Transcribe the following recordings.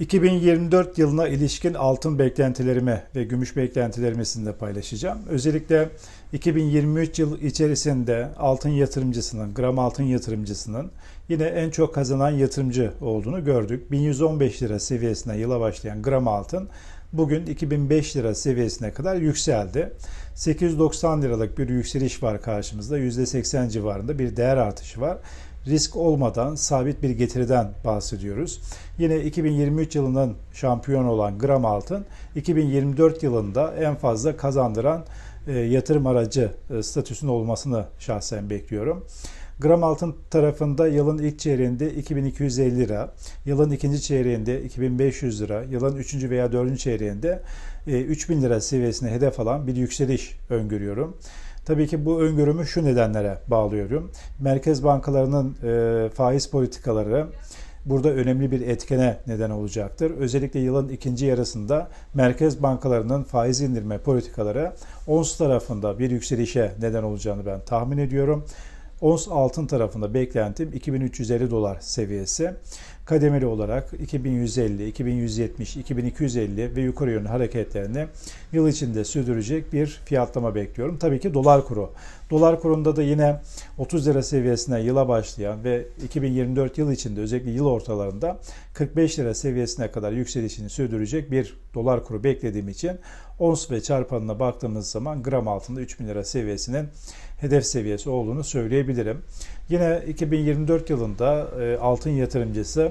2024 yılına ilişkin altın beklentilerimi ve gümüş beklentilerimi sizinle paylaşacağım. Özellikle 2023 yıl içerisinde altın yatırımcısının, gram altın yatırımcısının yine en çok kazanan yatırımcı olduğunu gördük. 1115 lira seviyesine yıla başlayan gram altın bugün 2005 lira seviyesine kadar yükseldi. 890 liralık bir yükseliş var karşımızda. %80 civarında bir değer artışı var risk olmadan sabit bir getiriden bahsediyoruz. Yine 2023 yılının şampiyon olan gram altın 2024 yılında en fazla kazandıran e, yatırım aracı e, statüsünün olmasını şahsen bekliyorum. Gram altın tarafında yılın ilk çeyreğinde 2250 lira, yılın ikinci çeyreğinde 2500 lira, yılın üçüncü veya dördüncü çeyreğinde 3000 lira seviyesine hedef alan bir yükseliş öngörüyorum. Tabii ki bu öngörümü şu nedenlere bağlıyorum. Merkez bankalarının e, faiz politikaları burada önemli bir etkene neden olacaktır. Özellikle yılın ikinci yarısında merkez bankalarının faiz indirme politikaları ons tarafında bir yükselişe neden olacağını ben tahmin ediyorum. Ons altın tarafında beklentim 2350 dolar seviyesi. Kademeli olarak 2150, 2170, 2250 ve yukarı yönlü hareketlerini yıl içinde sürdürecek bir fiyatlama bekliyorum. Tabii ki dolar kuru. Dolar kurunda da yine 30 lira seviyesine yıla başlayan ve 2024 yıl içinde özellikle yıl ortalarında 45 lira seviyesine kadar yükselişini sürdürecek bir dolar kuru beklediğim için ons ve çarpanına baktığımız zaman gram altında 3000 lira seviyesinin hedef seviyesi olduğunu söyleyebilirim. Yine 2024 yılında e, altın yatırımcısı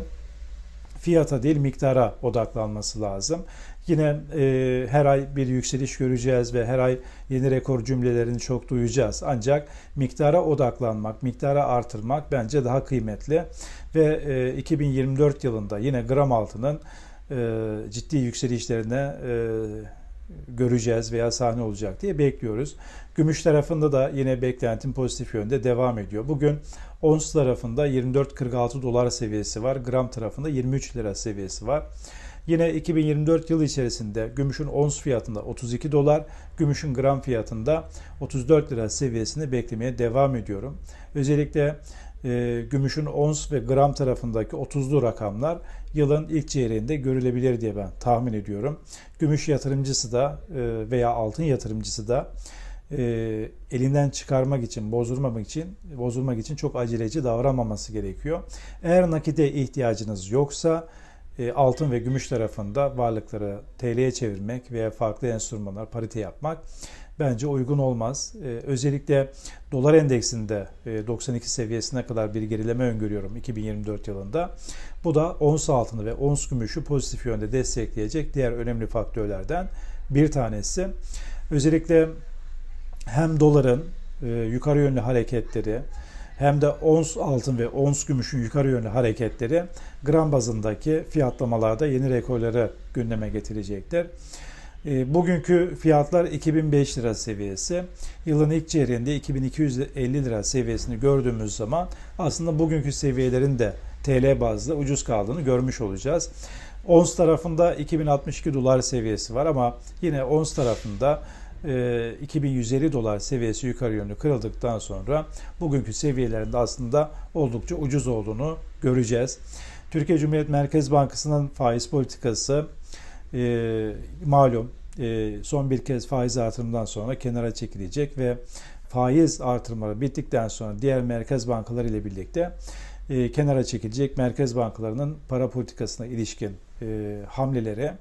fiyata değil miktara odaklanması lazım. Yine e, her ay bir yükseliş göreceğiz ve her ay yeni rekor cümlelerini çok duyacağız. Ancak miktara odaklanmak, miktara artırmak bence daha kıymetli. Ve e, 2024 yılında yine gram altının e, ciddi yükselişlerine e, göreceğiz veya sahne olacak diye bekliyoruz. Gümüş tarafında da yine beklentim pozitif yönde devam ediyor. Bugün ons tarafında 24.46 dolar seviyesi var. Gram tarafında 23 lira seviyesi var. Yine 2024 yılı içerisinde gümüşün ons fiyatında 32 dolar, gümüşün gram fiyatında 34 lira seviyesini beklemeye devam ediyorum. Özellikle e, gümüşün ons ve gram tarafındaki 30'lu rakamlar yılın ilk çeyreğinde görülebilir diye ben tahmin ediyorum. Gümüş yatırımcısı da e, veya altın yatırımcısı da e, elinden çıkarmak için, bozdurmamak için, bozulmak için çok aceleci davranmaması gerekiyor. Eğer nakite ihtiyacınız yoksa e, altın ve gümüş tarafında varlıkları TL'ye çevirmek veya farklı enstrümanlar parite yapmak bence uygun olmaz. Ee, özellikle dolar endeksinde e, 92 seviyesine kadar bir gerileme öngörüyorum 2024 yılında. Bu da ons altını ve ons gümüşü pozitif yönde destekleyecek diğer önemli faktörlerden bir tanesi. Özellikle hem doların e, yukarı yönlü hareketleri hem de ons altın ve ons gümüşün yukarı yönlü hareketleri gram bazındaki fiyatlamalarda yeni rekorları gündeme getirecektir. E, bugünkü fiyatlar 2005 lira seviyesi. Yılın ilk çeyreğinde 2250 lira seviyesini gördüğümüz zaman aslında bugünkü seviyelerin de TL bazlı ucuz kaldığını görmüş olacağız. Ons tarafında 2062 dolar seviyesi var ama yine ons tarafında 2150 e, dolar seviyesi yukarı yönlü kırıldıktan sonra bugünkü seviyelerinde aslında oldukça ucuz olduğunu göreceğiz. Türkiye Cumhuriyet Merkez Bankası'nın faiz politikası e, malum e, son bir kez faiz artırımından sonra kenara çekilecek ve faiz artırımları bittikten sonra diğer merkez bankaları ile birlikte e, kenara çekilecek merkez bankalarının para politikasına ilişkin e, hamleleri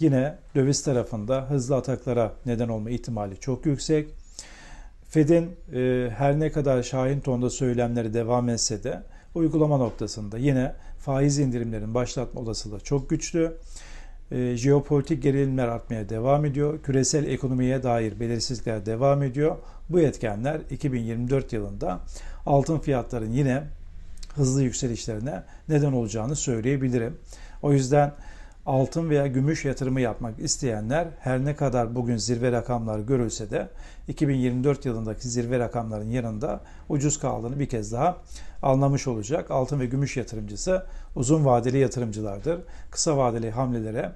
yine döviz tarafında hızlı ataklara neden olma ihtimali çok yüksek. Fed'in e, her ne kadar şahin tonda söylemleri devam etse de uygulama noktasında yine faiz indirimlerin başlatma olasılığı çok güçlü e, jeopolitik gerilimler artmaya devam ediyor. Küresel ekonomiye dair belirsizlikler devam ediyor. Bu etkenler 2024 yılında altın fiyatların yine hızlı yükselişlerine neden olacağını söyleyebilirim. O yüzden altın veya gümüş yatırımı yapmak isteyenler her ne kadar bugün zirve rakamlar görülse de 2024 yılındaki zirve rakamların yanında ucuz kaldığını bir kez daha anlamış olacak. Altın ve gümüş yatırımcısı uzun vadeli yatırımcılardır. Kısa vadeli hamlelere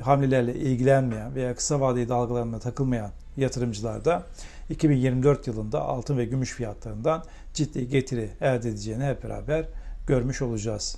hamlelerle ilgilenmeyen veya kısa vadeli dalgalarına takılmayan yatırımcılar da 2024 yılında altın ve gümüş fiyatlarından ciddi getiri elde edeceğini hep beraber görmüş olacağız.